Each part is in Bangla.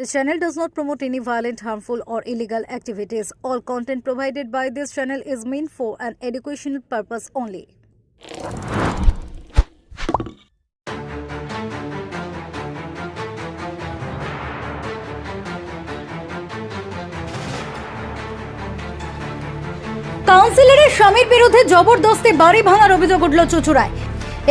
This channel does not promote any violent, harmful, or illegal activities. All content provided by this channel is meant for an educational purpose only. কাউন্সিলরের স্বামীর বিরুদ্ধে জবরদস্তি বাড়ি ভাঙার অভিযোগ উঠল চুচুড়ায়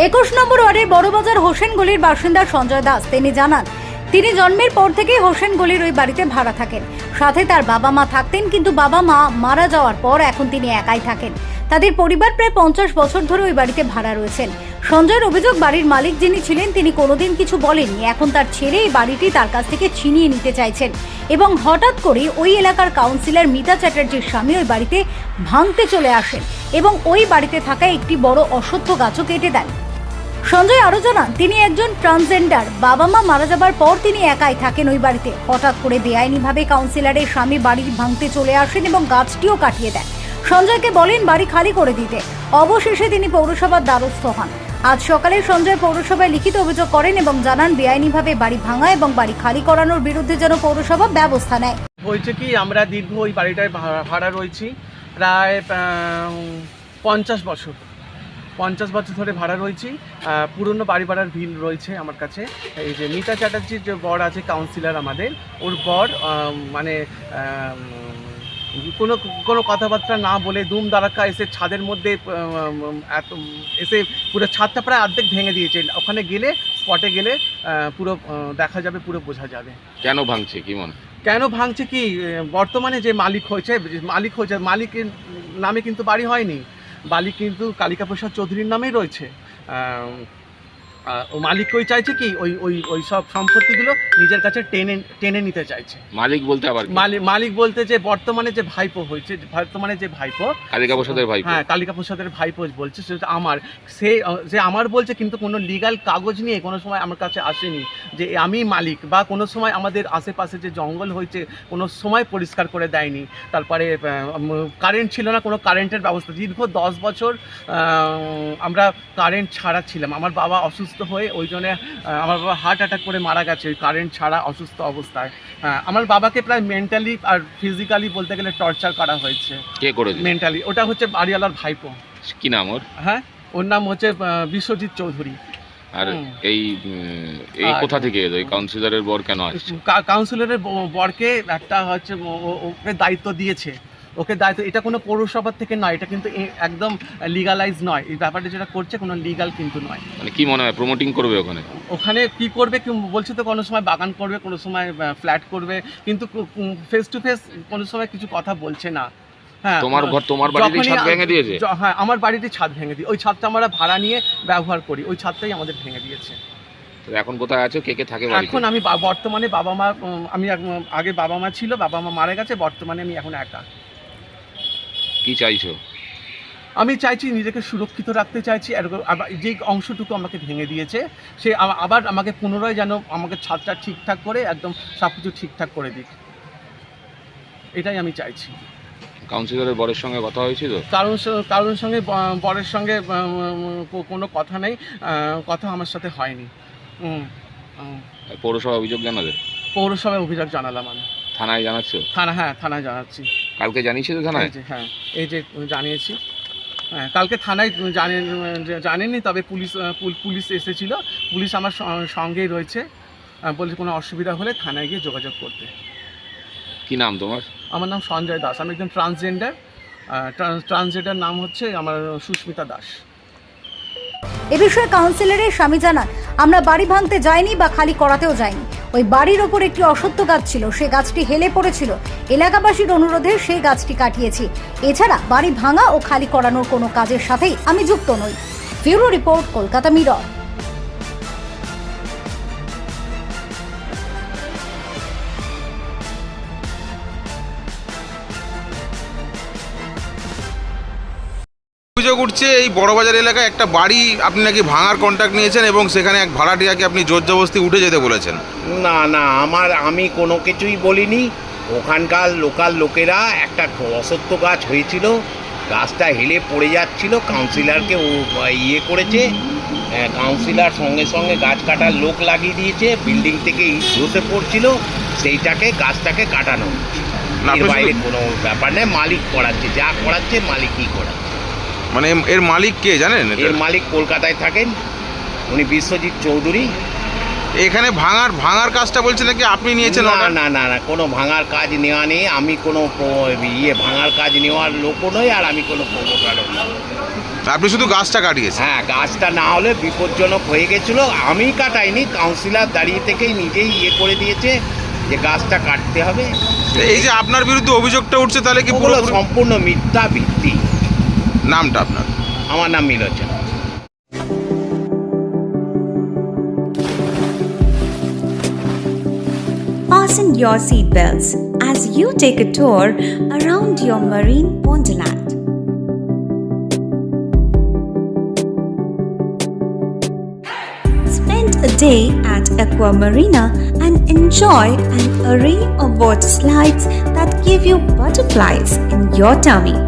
একুশ নম্বর ওয়ার্ডের বড়বাজার হোসেনগলির বাসিন্দা সঞ্জয় দাস তিনি জানান তিনি জন্মের পর থেকেই হোসেন গলির ওই বাড়িতে ভাড়া থাকেন। সাথে তার বাবা মা থাকতেন, কিন্তু বাবা মা মারা যাওয়ার পর এখন তিনি একাই থাকেন। তাদের পরিবার প্রায় পঞ্চাশ বছর ধরে ওই বাড়িতে ভাড়া রয়েছেন। সঞ্জয়ের অভিযোগ, বাড়ির মালিক যিনি ছিলেন, তিনি কোনোদিন কিছু বলেননি। এখন তার ছেলে এই বাড়িটি তার কাছ থেকে ছিনিয়ে নিতে চাইছেন এবং হঠাৎ করে ওই এলাকার কাউন্সিলর মিতা চ্যাটার্জির স্বামী ওই বাড়িতে ভাঙতে চলে আসেন এবং ওই বাড়িতে থাকা একটি বড় অসত্য গাছও কেটে দেন। সঞ্জয় আরও জানান, তিনি একজন ট্রান্সজেন্ডার। বাবা মা মারা যাবার পর তিনি একাই থাকেন ওই বাড়িতে। হঠাৎ করে বেআইনিভাবে কাউন্সিলরের স্বামী বাড়ি ভাঙতে চলে আসেন এবং গাছটিও কাটিয়ে দেন। সঞ্জয়কে বলেন বাড়ি খালি করে দিতে। অবশেষে তিনি পৌরসভার দ্বারস্থ হন। আজ সকালে সঞ্জয় পৌরসভায় লিখিত অভিযোগ করেন এবং জানান, বেআইনিভাবে বাড়ি ভাঙা এবং বাড়ি খালি করানোর বিরুদ্ধে যেন পৌরসভা ব্যবস্থা নেয়। হয়েছে কি, আমরা দীর্ঘ ওই বাড়িটায় ভাড়া রয়েছি, প্রায় পঞ্চাশ বছর। পঞ্চাশ বছর ধরে ভাড়া রয়েছি। পুরনো বাড়ি ভাড়ার ভিল রয়েছে আমার কাছে। এই যে মিতা চ্যাটার্জির যে বর আছে কাউন্সিলর আমাদের ওর বর মানে কোনো কোনো কথাবার্তা না বলে দুম দাঁড়াক্কা এসে ছাদের মধ্যে এত এসে পুরো ছাদটা প্রায় অর্ধেক ভেঙে দিয়েছে। ওখানে গেলে স্পটে গেলে পুরো দেখা যাবে পুরো বোঝা যাবে। কেন ভাঙছে কি মনে? কেন ভাঙছে কি? বর্তমানে যে মালিক হয়েছে মালিক হয়েছে মালিকের নামে কিন্তু বাড়ি হয়নি। বাড়ি কিন্তু কালিকা প্রসাদ চৌধুরীর নামেই রয়েছে। ও মালিক ওই চাইছে কি ওই ওই ওই সব সম্পত্তিগুলো নিজের কাছে টেনে টেনে নিতে চাইছে। মালিক বলতে আবার মালিক মালিক বলতে যে বর্তমানে যে ভাইপো হয়েছে বর্তমানে যে ভাইপো কালিকা প্রসাদের ভাই হ্যাঁ কালিকা প্রসাদের ভাইপো বলছে সেটা আমার সে যে আমার বলছে কিন্তু কোনো লিগাল কাগজ নিয়ে কোনো সময় আমার কাছে আসেনি যে আমি মালিক বা কোনো সময় আমাদের আশেপাশে যে জঙ্গল হয়েছে কোনো সময় পরিষ্কার করে দেয়নি। তারপরে কারেন্ট ছিল না কোনো কারেন্টের ব্যবস্থা। দীর্ঘ দশ বছর আমরা কারেন্ট ছাড়া ছিলাম। আমার বাবা অসুস্থ হয়ে ওই জন্য আমার বাবা হার্ট অ্যাটাক করে মারা গেছে ওই কারেন্ট ছাড়া অসুস্থ অবস্থায়। হ্যাঁ, আমার বাবাকে প্রায় মেন্টালি আর ফিজিক্যালি বলতে গেলে টর্চার করা হয়েছে। কে করে মেন্টালি ওটা হচ্ছে বাড়িওয়ালার ভাইপো। কি নাম ওর? হ্যাঁ ওর নাম হচ্ছে বিশ্বজিৎ চৌধুরী। আর এই এই কোথা থেকে এলো? এই কাউন্সিলরের বর কেন আসছে? কাউন্সিলরের বরকে একটা হচ্ছে ওকে দায়িত্ব দিয়েছে। ওকে দায়িত্ব এটা কোনো পৌরসভার থেকে নয় এটা কিন্তু একদম লিগালাইজ নয়। এই ব্যাপারটা যেটা করছে কোনো লিগাল কিন্তু নয়। মানে কি মনে হয় প্রমোটিং করবে ওখানে? ওখানে কি করবে কি বলছে তো কোনো সময় বাগান করবে কোনো সময় ফ্ল্যাট করবে কিন্তু ফেস টু ফেস কোনো সময় কিছু কথা বলছে না। হ্যাঁ তোমার ঘর তোমার বাড়িতে ছাদ ভেঙে দিয়েছে? হ্যাঁ আমার বাড়িতে ছাদ ভেঙে ওই ছাদটা আমরা ভাড়া নিয়ে ব্যবহার করি ওই ছাদটাই আমাদের ভেঙে দিয়েছে। এখন কোথায় আছো কে কে থাকে এখন আমি বর্তমানে বাবা মা আমি আগে বাবা মা ছিল বাবা মা মারা গেছে বর্তমানে আমি এখন একা। কি চাইছো? আমি চাইছি নিজেকে সুরক্ষিত রাখতে চাইছি যে অংশটুকু আমাকে ভেঙে দিয়েছে সে আবার আমাকে পুনরায় যেন আমাকে ছাদটা ঠিকঠাক করে একদম সব কিছু ঠিকঠাক করে দিক। এটাই আমি চাইছি। কাউন্সিলরের বরের সঙ্গে কথা হয়েছিল কারোর স- কারোর সঙ্গে বরের সঙ্গে কোনো কথা নেই কথা আমার সাথে হয়নি। পৌরসভা অভিযোগ জানালে? পৌরসভায় অভিযোগ জানালাম আমি। থানায় জানাচ্ছ? থানা হ্যাঁ থানায় জানাচ্ছি। কালকে জানিয়েছিল থানায়? যে, হ্যাঁ এই যে জানিয়েছি। হ্যাঁ কালকে থানায় জানেন জানেননি তবে পুলিশ পুলিশ এসেছিল। পুলিশ আমার স- সঙ্গেই রয়েছে। বলছে কোনো অসুবিধা হলে থানায় গিয়ে যোগাযোগ করতে। কি নাম তোমার? আমার নাম সঞ্জয় দাস। আমি একজন ট্রান্সজেন্ডার। ট্রান্সজেন্ডার নাম হচ্ছে আমার সুস্মিতা দাস। এ বিষয়ে কাউন্সিলরের স্বামী জানান আমরা বাড়ি ভাঙতে যাইনি বা খালি করাতেও যাইনি। ওই বাড়ির ওপর একটি অসত্য গাছ ছিল, সে গাছটি হেলে পড়েছিল। এলাকাবাসীর অনুরোধে সেই গাছটি কাটিয়েছি। এছাড়া বাড়ি ভাঙা ও খালি করানোর কোনো কাজের সাথেই আমি যুক্ত নই। Bureau report, Kolkata Mirror. উঠছে এই বড়বাজার এলাকায় একটা বাড়ি আপনি নাকি ভাঙার কন্ট্যাক্ট নিয়েছেন এবং সেখানে এক ভাড়াটিয়াকে আপনি জোর জবরদস্তি উঠে যেতে বলেছেন? না না আমার আমি কোনো কিছুই বলিনি। ওখানকার লোকাল লোকেরা একটা অসত্য গাছ হয়েছিল। গাছটা হেলে পড়ে যাচ্ছিল কাউন্সিলরকে ও ইয়ে করেছে। কাউন্সিলর সঙ্গে সঙ্গে গাছ কাটার লোক লাগিয়ে দিয়েছে। বিল্ডিং থেকে ধসে পড়ছিল সেইটাকে গাছটাকে কাটানো এর বাইরে কোনো ব্যাপার নেই মালিক করাচ্ছে যা করাচ্ছে মালিকই করাচ্ছে। মানে এর মালিক কে জানেন এর মালিক কলকাতায় থাকেন। উনি বিশ্বজিৎ চৌধুরী। এখানে ভাঙার ভাঙার কাজটা বলছে নাকি আপনি নিয়েছেন না না না না কোনো ভাঙার কাজ নেওয়া নেই। আমি কোনো ইয়ে ভাঙার কাজ নেওয়ার লোকও নই আর আমি কোনো প্রমোটারও আপনি শুধু গাছটা কাটিয়েছেন? হ্যাঁ গাছটা না হলে বিপজ্জনক হয়ে গেছিল। আমি কাটাইনি কাউন্সিলর দাঁড়িয়ে থেকেই নিজেই ইয়ে করে দিয়েছে যে গাছটা কাটতে হবে। এই যে আপনার বিরুদ্ধে অভিযোগটা উঠছে তাহলে কি পুরোপুরি সম্পূর্ণ মিথ্যা ভিত্তি নামটা আপনার আমার নাম মিলোচন Fasten your seatbelts as you take a tour around your marine wonderland. Spend a day at Aqua Marina and enjoy an array of water slides that give you butterflies in your tummy.